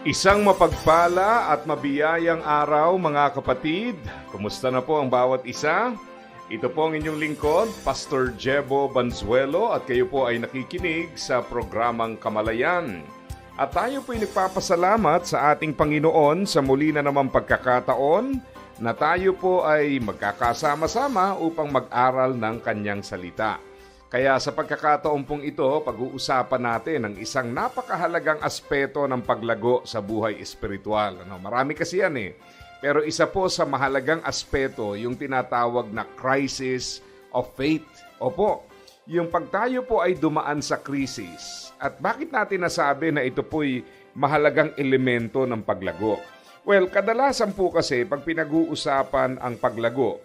Isang mapagpala at mabiyayang araw mga kapatid. Kumusta na po ang bawat isa? Ito po ang inyong lingkod, Pastor Jebo Banzuelo at kayo po ay nakikinig sa programang Kamalayan. At tayo po ay nagpapasalamat sa ating Panginoon sa muli na naman pagkakataon na tayo po ay magkakasama-sama upang mag-aral ng kanyang salita. Kaya sa pagkakataon pong ito, pag-uusapan natin ang isang napakahalagang aspeto ng paglago sa buhay espiritual. Ano, marami kasi yan eh. Pero isa po sa mahalagang aspeto yung tinatawag na crisis of faith. Opo, yung pag tayo po ay dumaan sa krisis. At bakit natin nasabi na ito po'y mahalagang elemento ng paglago? Well, kadalasan po kasi pag pinag-uusapan ang paglago,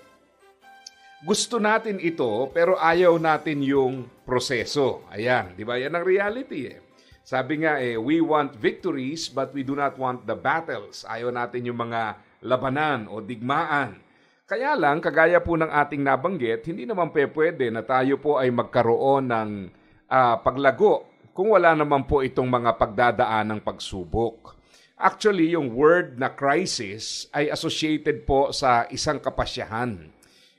gusto natin ito pero ayaw natin yung proseso. Ayan, di ba? Yan ang reality eh. Sabi nga eh, we want victories but we do not want the battles. Ayaw natin yung mga labanan o digmaan. Kaya lang, kagaya po ng ating nabanggit, hindi naman pe pwede na tayo po ay magkaroon ng ah, paglago kung wala naman po itong mga pagdadaan ng pagsubok. Actually, yung word na crisis ay associated po sa isang kapasyahan.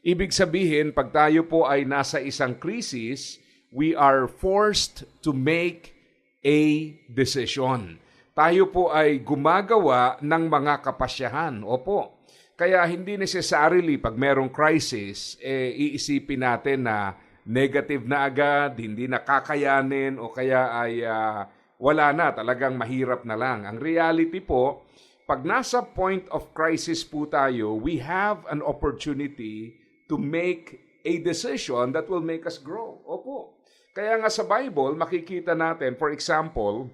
Ibig sabihin, pag tayo po ay nasa isang krisis, we are forced to make a decision. Tayo po ay gumagawa ng mga kapasyahan. Opo. Kaya hindi necessarily pag merong crisis, eh, iisipin natin na negative na agad, hindi nakakayanin o kaya ay ah, wala na, talagang mahirap na lang. Ang reality po, pag nasa point of crisis po tayo, we have an opportunity to make a decision that will make us grow. Opo. Kaya nga sa Bible, makikita natin, for example,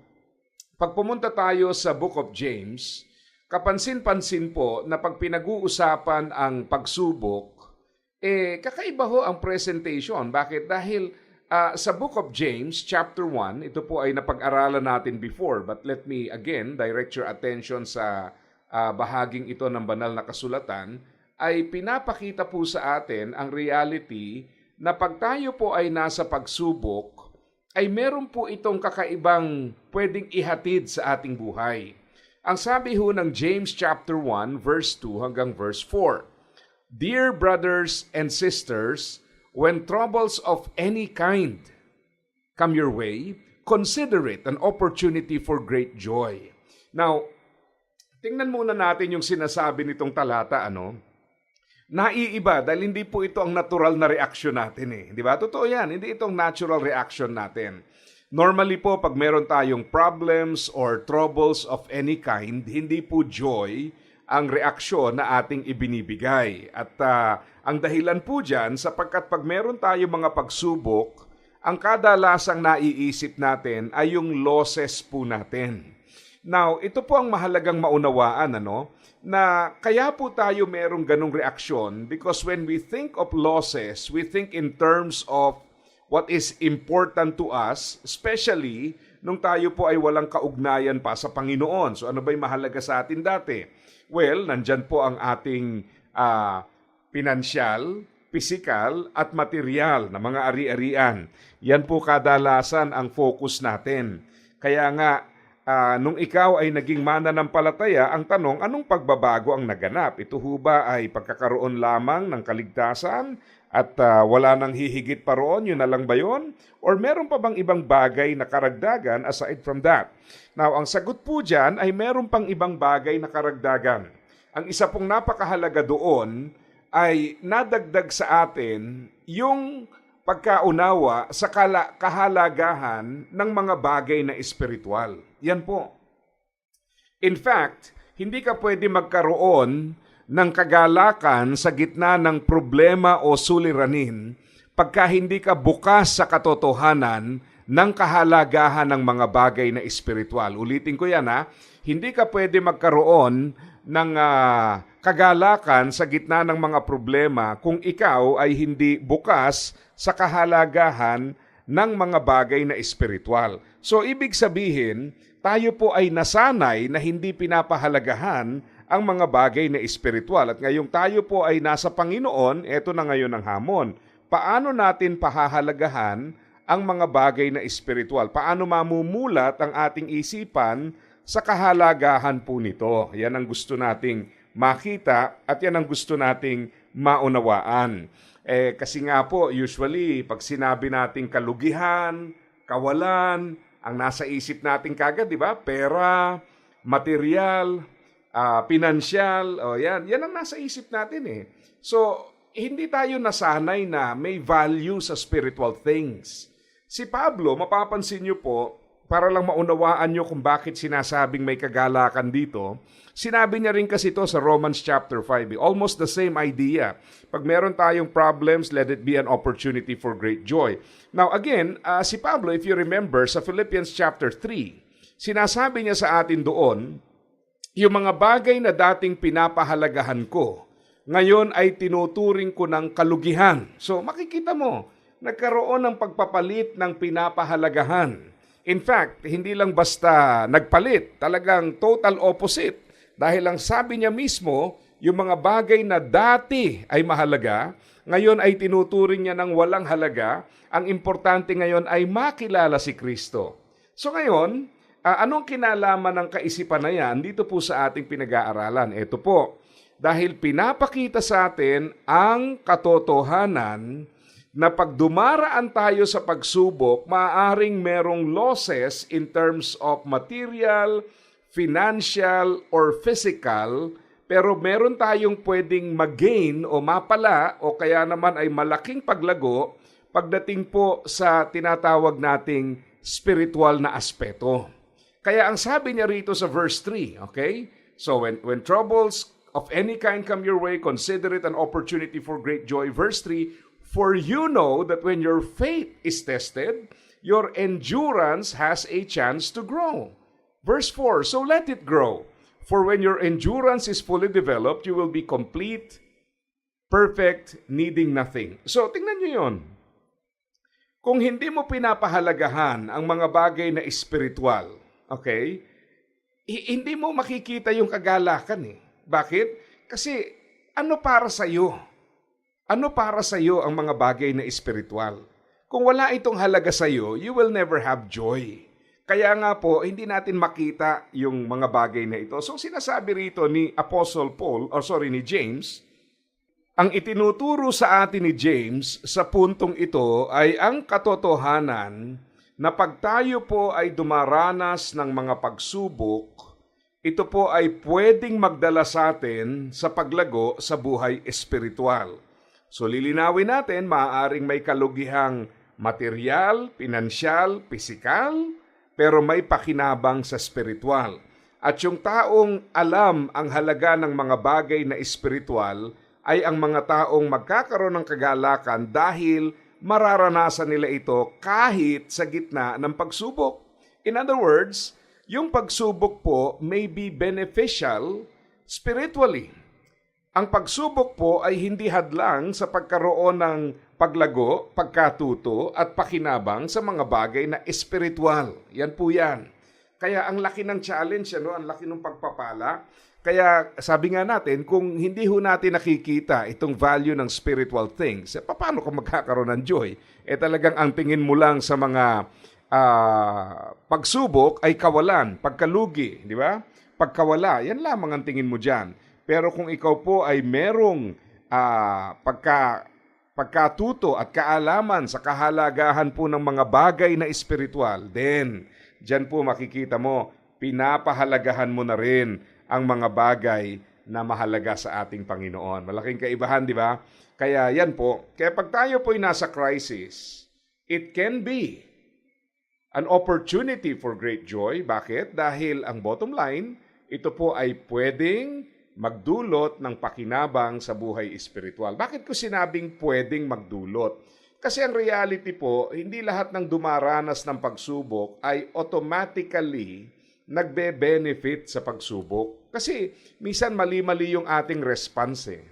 pag pumunta tayo sa Book of James, kapansin-pansin po na pag pinag-uusapan ang pagsubok, eh, kakaiba ho ang presentation. Bakit? Dahil ah, sa Book of James, chapter 1, ito po ay napag-aralan natin before, but let me again direct your attention sa ah, bahaging ito ng banal na kasulatan, ay pinapakita po sa atin ang reality na pag tayo po ay nasa pagsubok, ay meron po itong kakaibang pwedeng ihatid sa ating buhay. Ang sabi ho ng James chapter 1 verse 2 hanggang verse 4. Dear brothers and sisters, when troubles of any kind come your way, consider it an opportunity for great joy. Now, tingnan muna natin yung sinasabi nitong talata, ano? Naiiba dahil hindi po ito ang natural na reaction natin eh. Di ba? Totoo yan, hindi itong natural reaction natin. Normally po, pag meron tayong problems or troubles of any kind, hindi po joy ang reaksyon na ating ibinibigay. At ah, ang dahilan po dyan, sapagkat pag meron tayo mga pagsubok, ang kadalasang naiisip natin ay yung losses po natin. Now, ito po ang mahalagang maunawaan, ano? Na kaya po tayo merong ganong reaksyon because when we think of losses, we think in terms of what is important to us, especially nung tayo po ay walang kaugnayan pa sa Panginoon. So ano ba'y mahalaga sa atin dati? Well, nandyan po ang ating ah, pinansyal, pisikal at material na mga ari-arian. Yan po kadalasan ang focus natin. Kaya nga, ah, nung ikaw ay naging mananampalataya, ang tanong, anong pagbabago ang naganap? Ito ho ba ay pagkakaroon lamang ng kaligtasan at ah, wala nang hihigit pa roon? Yun na lang ba yun? Or meron pa bang ibang bagay na karagdagan aside from that? Now, ang sagot po dyan ay meron pang ibang bagay na karagdagan. Ang isa pong napakahalaga doon ay nadagdag sa atin yung pagkaunawa sa kala- kahalagahan ng mga bagay na espiritual. Yan po. In fact, hindi ka pwede magkaroon ng kagalakan sa gitna ng problema o suliranin pagka hindi ka bukas sa katotohanan ng kahalagahan ng mga bagay na espiritual. Ulitin ko yan ha, hindi ka pwede magkaroon ng ah, kagalakan sa gitna ng mga problema kung ikaw ay hindi bukas sa kahalagahan ng mga bagay na espiritual. So ibig sabihin, tayo po ay nasanay na hindi pinapahalagahan ang mga bagay na espiritual. At ngayong tayo po ay nasa Panginoon, eto na ngayon ang hamon. Paano natin pahahalagahan ang mga bagay na espiritual? Paano mamumulat ang ating isipan sa kahalagahan po nito? Yan ang gusto nating makita at yan ang gusto nating maunawaan. Eh, kasi nga po, usually, pag sinabi nating kalugihan, kawalan, ang nasa isip natin kagad, di ba? Pera, material, ah, pinansyal, o yan, yan ang nasa isip natin eh. So, hindi tayo nasanay na may value sa spiritual things. Si Pablo, mapapansin niyo po, para lang maunawaan niyo kung bakit sinasabing may kagalakan dito, sinabi niya rin kasi ito sa Romans chapter 5. eh. Almost the same idea. Pag meron tayong problems, let it be an opportunity for great joy. Now again, ah, si Pablo, if you remember, sa Philippians chapter 3, sinasabi niya sa atin doon, yung mga bagay na dating pinapahalagahan ko, ngayon ay tinuturing ko ng kalugihan. So makikita mo, nagkaroon ng pagpapalit ng pinapahalagahan. In fact, hindi lang basta nagpalit, talagang total opposite. Dahil ang sabi niya mismo, yung mga bagay na dati ay mahalaga, ngayon ay tinuturing niya ng walang halaga. Ang importante ngayon ay makilala si Kristo. So ngayon, Ah, anong kinalaman ng kaisipan na yan dito po sa ating pinag-aaralan? Ito po, dahil pinapakita sa atin ang katotohanan na pag tayo sa pagsubok, maaaring merong losses in terms of material, financial, or physical, pero meron tayong pwedeng mag-gain o mapala o kaya naman ay malaking paglago pagdating po sa tinatawag nating spiritual na aspeto. Kaya ang sabi niya rito sa verse 3, okay? So when when troubles of any kind come your way, consider it an opportunity for great joy. Verse 3, for you know that when your faith is tested, your endurance has a chance to grow. Verse 4, so let it grow. For when your endurance is fully developed, you will be complete, perfect, needing nothing. So tingnan niyo 'yon. Kung hindi mo pinapahalagahan ang mga bagay na espiritual, okay? hi- hindi mo makikita yung kagalakan eh. Bakit? Kasi ano para sa iyo? Ano para sa iyo ang mga bagay na espiritual? Kung wala itong halaga sa iyo, you will never have joy. Kaya nga po, hindi natin makita yung mga bagay na ito. So sinasabi rito ni Apostle Paul, or sorry, ni James, ang itinuturo sa atin ni James sa puntong ito ay ang katotohanan na pag tayo po ay dumaranas ng mga pagsubok, ito po ay pwedeng magdala sa atin sa paglago sa buhay espiritual. So lilinawin natin, maaaring may kalugihang material, pinansyal, pisikal, pero may pakinabang sa spiritual. At yung taong alam ang halaga ng mga bagay na espiritual ay ang mga taong magkakaroon ng kagalakan dahil mararanasan nila ito kahit sa gitna ng pagsubok. In other words, yung pagsubok po may be beneficial spiritually. Ang pagsubok po ay hindi hadlang sa pagkaroon ng paglago, pagkatuto at pakinabang sa mga bagay na espiritual. Yan po yan. Kaya ang laki ng challenge, ano, ang laki ng pagpapala. Kaya sabi nga natin, kung hindi ho natin nakikita itong value ng spiritual things, eh, paano ka magkakaroon ng joy? Eh talagang ang tingin mo lang sa mga ah, pagsubok ay kawalan, pagkalugi, di ba? Pagkawala, yan lamang ang tingin mo dyan. Pero kung ikaw po ay merong ah, pagka, pagkatuto at kaalaman sa kahalagahan po ng mga bagay na espiritual, then dyan po makikita mo, pinapahalagahan mo na rin ang mga bagay na mahalaga sa ating Panginoon. Malaking kaibahan, di ba? Kaya yan po. Kaya pag tayo po ay nasa crisis, it can be an opportunity for great joy. Bakit? Dahil ang bottom line, ito po ay pwedeng magdulot ng pakinabang sa buhay espiritual. Bakit ko sinabing pwedeng magdulot? Kasi ang reality po, hindi lahat ng dumaranas ng pagsubok ay automatically nagbe-benefit sa pagsubok. Kasi minsan mali-mali yung ating response eh.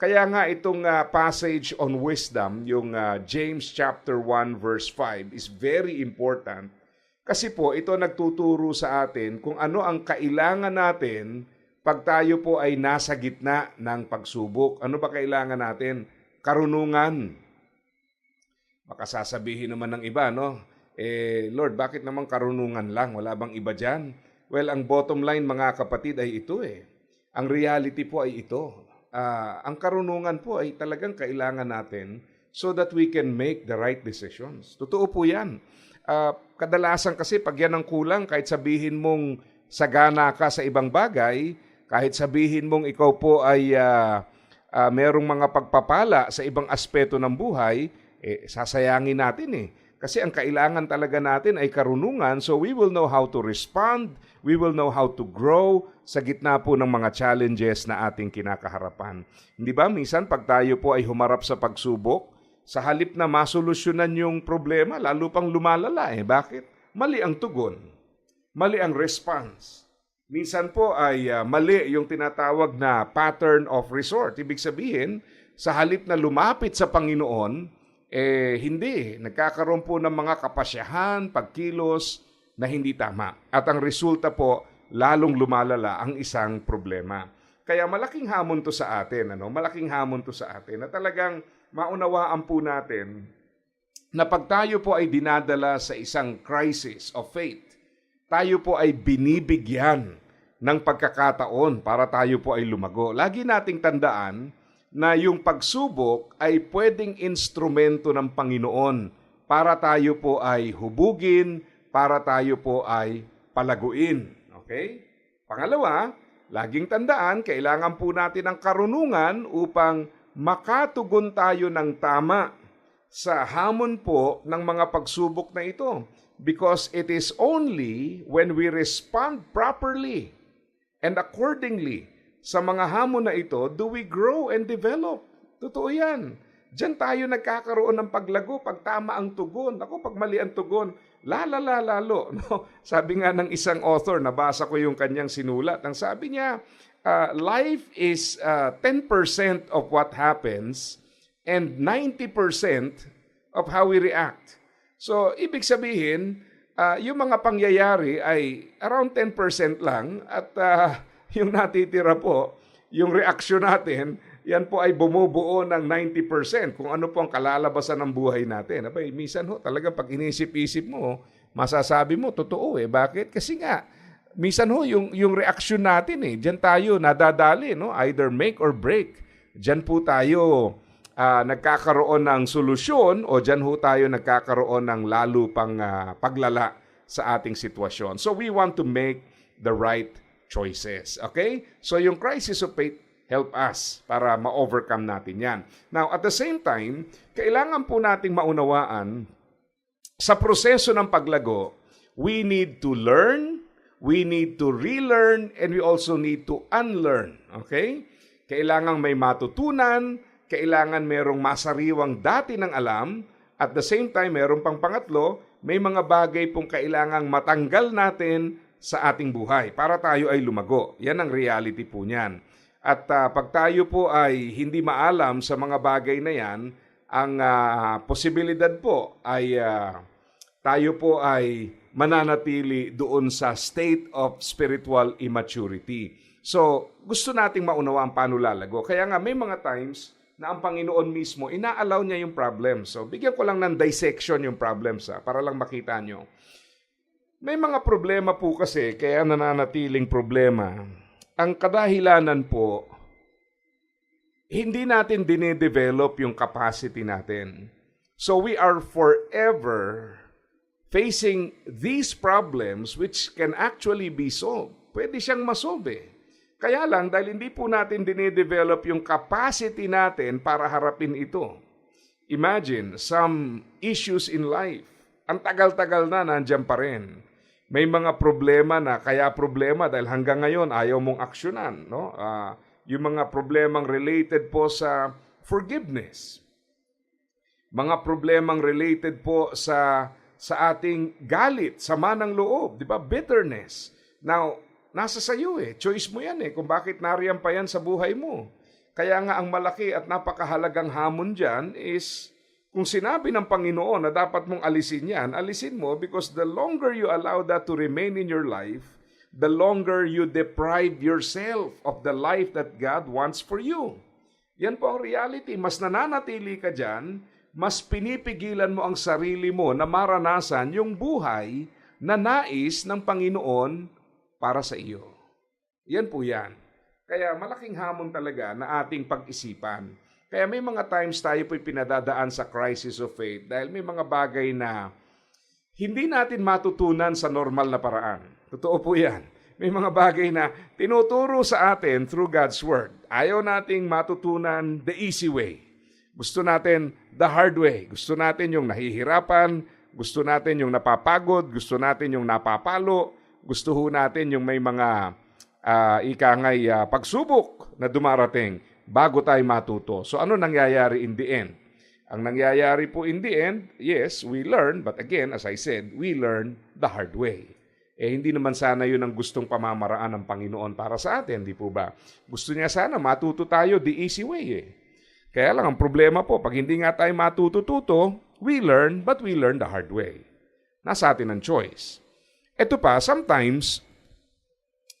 Kaya nga itong ah, passage on wisdom, yung ah, James chapter 1 verse 5 is very important kasi po ito nagtuturo sa atin kung ano ang kailangan natin pag tayo po ay nasa gitna ng pagsubok. Ano ba kailangan natin? Karunungan. Baka sasabihin naman ng iba, no? Eh, Lord, bakit naman karunungan lang? Wala bang iba dyan? Well, ang bottom line mga kapatid ay ito eh. Ang reality po ay ito. Ah, ang karunungan po ay talagang kailangan natin so that we can make the right decisions. Totoo po yan. Ah, kadalasan kasi pag yan ang kulang, kahit sabihin mong sagana ka sa ibang bagay, kahit sabihin mong ikaw po ay ah, ah, merong mga pagpapala sa ibang aspeto ng buhay, eh, sasayangin natin eh. Kasi ang kailangan talaga natin ay karunungan so we will know how to respond, we will know how to grow sa gitna po ng mga challenges na ating kinakaharapan. Hindi ba minsan pag tayo po ay humarap sa pagsubok, sa halip na masolusyonan yung problema, lalo pang lumalala eh. Bakit? Mali ang tugon. Mali ang response. Minsan po ay ah, mali yung tinatawag na pattern of resort. Ibig sabihin, sa halip na lumapit sa Panginoon, eh hindi. Nagkakaroon po ng mga kapasyahan, pagkilos na hindi tama. At ang resulta po, lalong lumalala ang isang problema. Kaya malaking hamon to sa atin, ano? Malaking hamon to sa atin na talagang maunawaan po natin na pag tayo po ay dinadala sa isang crisis of faith, tayo po ay binibigyan ng pagkakataon para tayo po ay lumago. Lagi nating tandaan na yung pagsubok ay pwedeng instrumento ng Panginoon para tayo po ay hubugin, para tayo po ay palaguin. Okay? Pangalawa, laging tandaan, kailangan po natin ng karunungan upang makatugon tayo ng tama sa hamon po ng mga pagsubok na ito. Because it is only when we respond properly and accordingly sa mga hamon na ito, do we grow and develop? Totoo yan. Diyan tayo nagkakaroon ng paglago pag tama ang tugon. Ako, pag mali ang tugon, lalala lalo. No? Sabi nga ng isang author, nabasa ko yung kanyang sinulat. Ang sabi niya, uh, life is uh, 10% of what happens and 90% of how we react. So, ibig sabihin, uh, yung mga pangyayari ay around 10% lang at uh, yung natitira po, yung reaksyon natin, yan po ay bumubuo ng 90% kung ano po ang kalalabasan ng buhay natin. Abay, minsan ho, talaga pag inisip-isip mo, masasabi mo, totoo eh. Bakit? Kasi nga, minsan ho, yung, yung reaksyon natin eh, dyan tayo nadadali, no? either make or break. Dyan po tayo ah, nagkakaroon ng solusyon o dyan ho tayo nagkakaroon ng lalo pang ah, paglala sa ating sitwasyon. So we want to make the right choices. Okay? So yung crisis of faith help us para ma-overcome natin yan. Now, at the same time, kailangan po nating maunawaan sa proseso ng paglago, we need to learn, we need to relearn, and we also need to unlearn. Okay? Kailangan may matutunan, kailangan merong masariwang dati ng alam, at the same time, meron pang pangatlo, may mga bagay pong kailangang matanggal natin sa ating buhay para tayo ay lumago. Yan ang reality po niyan. At uh, pag tayo po ay hindi maalam sa mga bagay na yan, ang uh, posibilidad po ay uh, tayo po ay mananatili doon sa state of spiritual immaturity. So, gusto nating maunawaan paano lalago. Kaya nga may mga times na ang Panginoon mismo, inaalaw niya yung problem. So, bigyan ko lang ng dissection yung problems ha, para lang makita nyo. May mga problema po kasi, kaya nananatiling problema. Ang kadahilanan po, hindi natin dinedevelop yung capacity natin. So we are forever facing these problems which can actually be solved. Pwede siyang masolve eh. Kaya lang, dahil hindi po natin dinedevelop yung capacity natin para harapin ito. Imagine, some issues in life, ang tagal-tagal na nandyan pa rin may mga problema na kaya problema dahil hanggang ngayon ayaw mong aksyonan, no? Uh, yung mga problemang related po sa forgiveness. mga problemang related po sa sa ating galit, sama ng loob, di ba? Bitterness. Now, nasa sa eh. Choice mo yan eh kung bakit nariyan pa yan sa buhay mo. Kaya nga ang malaki at napakahalagang hamon dyan is kung sinabi ng Panginoon na dapat mong alisin yan, alisin mo because the longer you allow that to remain in your life, the longer you deprive yourself of the life that God wants for you. Yan po ang reality. Mas nananatili ka dyan, mas pinipigilan mo ang sarili mo na maranasan yung buhay na nais ng Panginoon para sa iyo. Yan po yan. Kaya malaking hamon talaga na ating pag-isipan. Kaya may mga times tayo po'y pinadadaan sa crisis of faith dahil may mga bagay na hindi natin matutunan sa normal na paraan. Totoo po yan. May mga bagay na tinuturo sa atin through God's Word. Ayaw nating matutunan the easy way. Gusto natin the hard way. Gusto natin yung nahihirapan, gusto natin yung napapagod, gusto natin yung napapalo, gusto ho natin yung may mga uh, ikangay uh, pagsubok na dumarating bago tayo matuto. So ano nangyayari in the end? Ang nangyayari po in the end, yes, we learn, but again, as I said, we learn the hard way. Eh hindi naman sana yun ang gustong pamamaraan ng Panginoon para sa atin, di po ba? Gusto niya sana matuto tayo the easy way eh. Kaya lang ang problema po, pag hindi nga tayo matutututo, we learn, but we learn the hard way. Nasa atin ang choice. Ito pa, sometimes,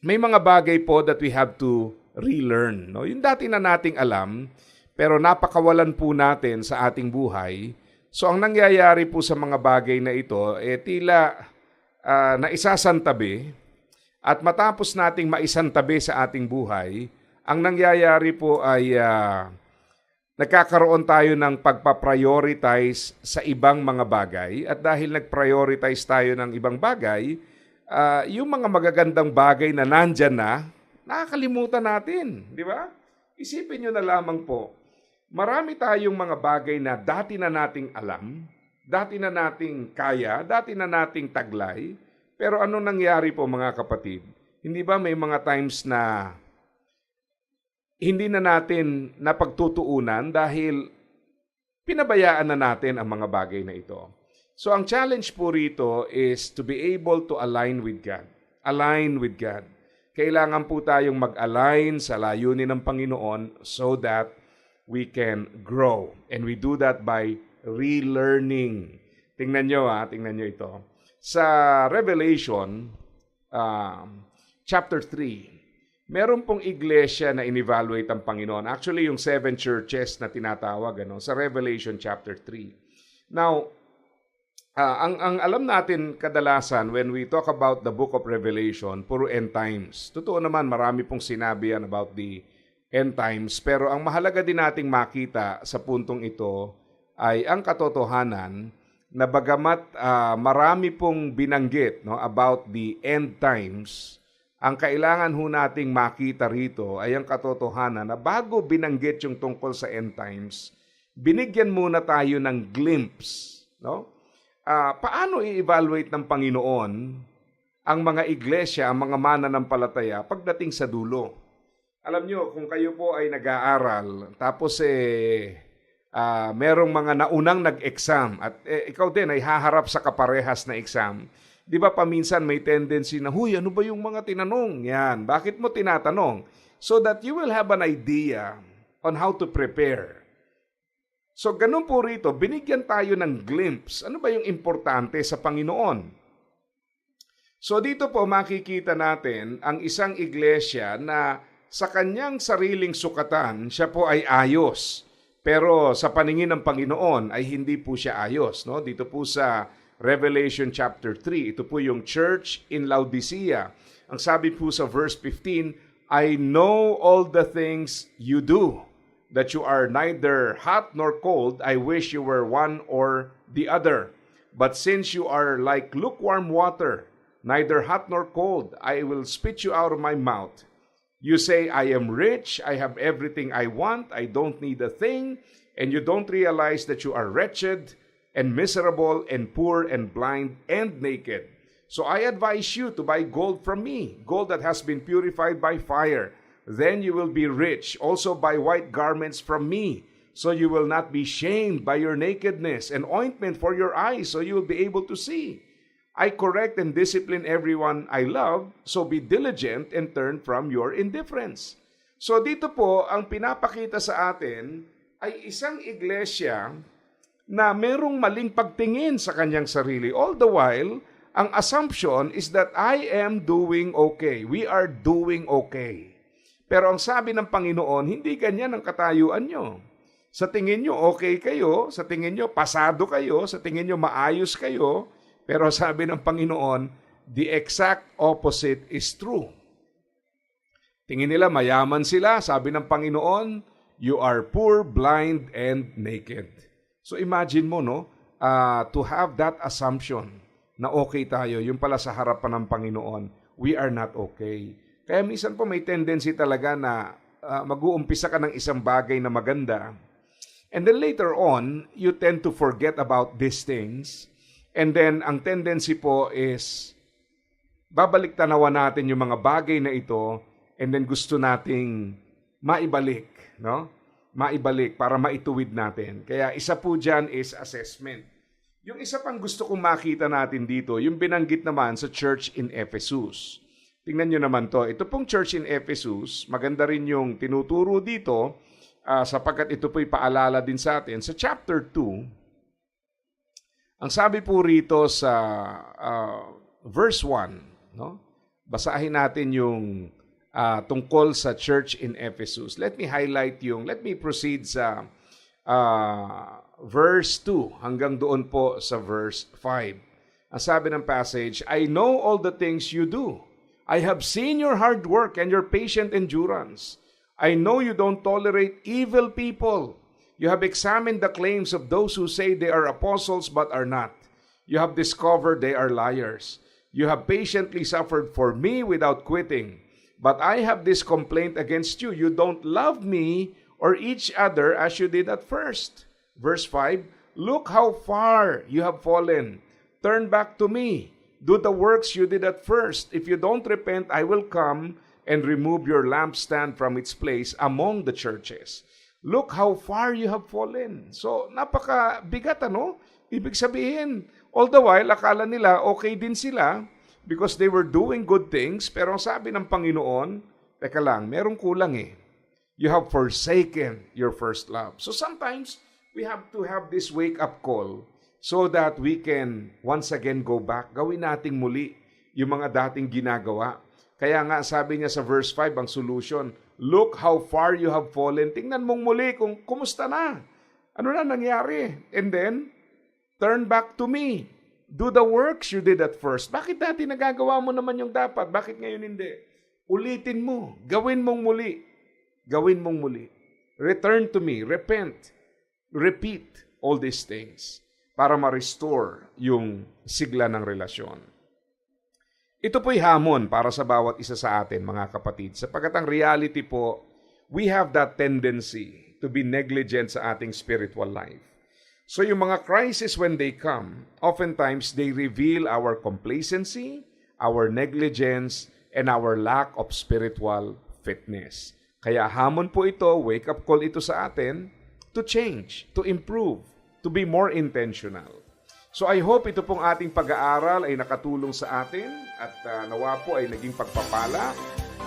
may mga bagay po that we have to relearn. No? Yung dati na nating alam, pero napakawalan po natin sa ating buhay. So ang nangyayari po sa mga bagay na ito, eh tila uh, naisasantabi at matapos nating maisantabi sa ating buhay, ang nangyayari po ay uh, nagkakaroon tayo ng pagpa-prioritize sa ibang mga bagay at dahil nag-prioritize tayo ng ibang bagay, uh, yung mga magagandang bagay na nandyan na, nakakalimutan natin, di ba? Isipin nyo na lamang po, marami tayong mga bagay na dati na nating alam, dati na nating kaya, dati na nating taglay, pero ano nangyari po mga kapatid? Hindi ba may mga times na hindi na natin napagtutuunan dahil pinabayaan na natin ang mga bagay na ito. So ang challenge po rito is to be able to align with God. Align with God. Kailangan po tayong mag-align sa layunin ng Panginoon so that we can grow. And we do that by relearning. Tingnan nyo ha, tingnan nyo ito. Sa Revelation, uh, chapter 3, meron pong iglesia na in-evaluate ang Panginoon. Actually, yung seven churches na tinatawag ano, sa Revelation chapter 3. Now, uh, ang, ang alam natin kadalasan when we talk about the book of Revelation, puro end times. Totoo naman, marami pong sinabi yan about the end times. Pero ang mahalaga din nating makita sa puntong ito ay ang katotohanan na bagamat uh, marami pong binanggit no, about the end times, ang kailangan ho nating makita rito ay ang katotohanan na bago binanggit yung tungkol sa end times, binigyan muna tayo ng glimpse. No? Uh, paano i-evaluate ng Panginoon ang mga iglesia, ang mga mananampalataya pagdating sa dulo? Alam nyo, kung kayo po ay nag-aaral, tapos eh, uh, merong mga naunang nag-exam at eh, ikaw din ay haharap sa kaparehas na exam, Di ba paminsan may tendency na, huy, ano ba yung mga tinanong? Yan, bakit mo tinatanong? So that you will have an idea on how to prepare. So ganun po rito, binigyan tayo ng glimpse. Ano ba yung importante sa Panginoon? So dito po makikita natin ang isang iglesia na sa kanyang sariling sukatan, siya po ay ayos. Pero sa paningin ng Panginoon ay hindi po siya ayos. No? Dito po sa Revelation chapter 3. Ito po yung church in Laodicea. Ang sabi po sa verse 15, I know all the things you do, that you are neither hot nor cold. I wish you were one or the other. But since you are like lukewarm water, neither hot nor cold, I will spit you out of my mouth. You say, I am rich, I have everything I want, I don't need a thing, and you don't realize that you are wretched, and miserable and poor and blind and naked. So I advise you to buy gold from me, gold that has been purified by fire. Then you will be rich. Also buy white garments from me, so you will not be shamed by your nakedness, and ointment for your eyes, so you will be able to see. I correct and discipline everyone I love, so be diligent and turn from your indifference. So dito po, ang pinapakita sa atin ay isang iglesia na merong maling pagtingin sa kanyang sarili. All the while, ang assumption is that I am doing okay. We are doing okay. Pero ang sabi ng Panginoon, hindi ganyan ang katayuan nyo. Sa tingin nyo okay kayo, sa tingin nyo pasado kayo, sa tingin nyo maayos kayo, pero sabi ng Panginoon, the exact opposite is true. Tingin nila mayaman sila, sabi ng Panginoon, you are poor, blind, and naked. So imagine mo, no, uh, to have that assumption na okay tayo, yung pala sa harapan ng Panginoon, we are not okay. Kaya minsan po may tendency talaga na uh, mag-uumpisa ka ng isang bagay na maganda, and then later on, you tend to forget about these things, and then ang tendency po is, babalik tanawa natin yung mga bagay na ito, and then gusto nating maibalik, no? Maibalik para maituwid natin. Kaya isa po dyan is assessment. Yung isa pang gusto kong makita natin dito, yung binanggit naman sa church in Ephesus. Tingnan nyo naman to. Ito pong church in Ephesus, maganda rin yung tinuturo dito uh, sapagkat ito po'y paalala din sa atin. Sa chapter 2, ang sabi po rito sa uh, verse 1, no? basahin natin yung uh, tungkol sa church in Ephesus. Let me highlight yung, let me proceed sa uh, verse 2 hanggang doon po sa verse 5. Ang sabi ng passage, I know all the things you do. I have seen your hard work and your patient endurance. I know you don't tolerate evil people. You have examined the claims of those who say they are apostles but are not. You have discovered they are liars. You have patiently suffered for me without quitting. But I have this complaint against you. You don't love me or each other as you did at first. Verse 5 Look how far you have fallen. Turn back to me. Do the works you did at first. If you don't repent, I will come and remove your lampstand from its place among the churches. Look how far you have fallen. So, napaka bigat ano? Ibig sabihin, all the while, akala nila okay din sila because they were doing good things, pero sabi ng Panginoon, teka lang, merong kulang eh you have forsaken your first love. So sometimes we have to have this wake up call so that we can once again go back. Gawin nating muli yung mga dating ginagawa. Kaya nga sabi niya sa verse 5 ang solution, Look how far you have fallen. Tingnan mong muli kung kumusta na. Ano na nangyari? And then, turn back to me. Do the works you did at first. Bakit dati nagagawa mo naman yung dapat? Bakit ngayon hindi? Ulitin mo. Gawin mong muli. Gawin mong muli. Return to me. Repent. Repeat all these things para ma-restore yung sigla ng relasyon. Ito po'y hamon para sa bawat isa sa atin, mga kapatid, sapagkat ang reality po, we have that tendency to be negligent sa ating spiritual life. So yung mga crisis when they come, oftentimes they reveal our complacency, our negligence, and our lack of spiritual fitness. Kaya hamon po ito, wake up call ito sa atin to change, to improve, to be more intentional. So I hope ito pong ating pag-aaral ay nakatulong sa atin at uh, nawa po ay naging pagpapala.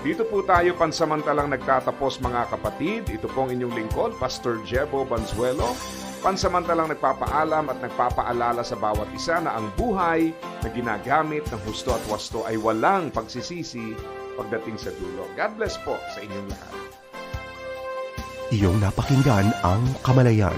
Dito po tayo pansamantalang nagtatapos mga kapatid. Ito pong inyong lingkod, Pastor Jebo Banzuelo. Pansamantalang nagpapaalam at nagpapaalala sa bawat isa na ang buhay na ginagamit ng husto at wasto ay walang pagsisisi pagdating sa dulo. God bless po sa inyong lahat. Iyong napakinggan ang Kamalayan.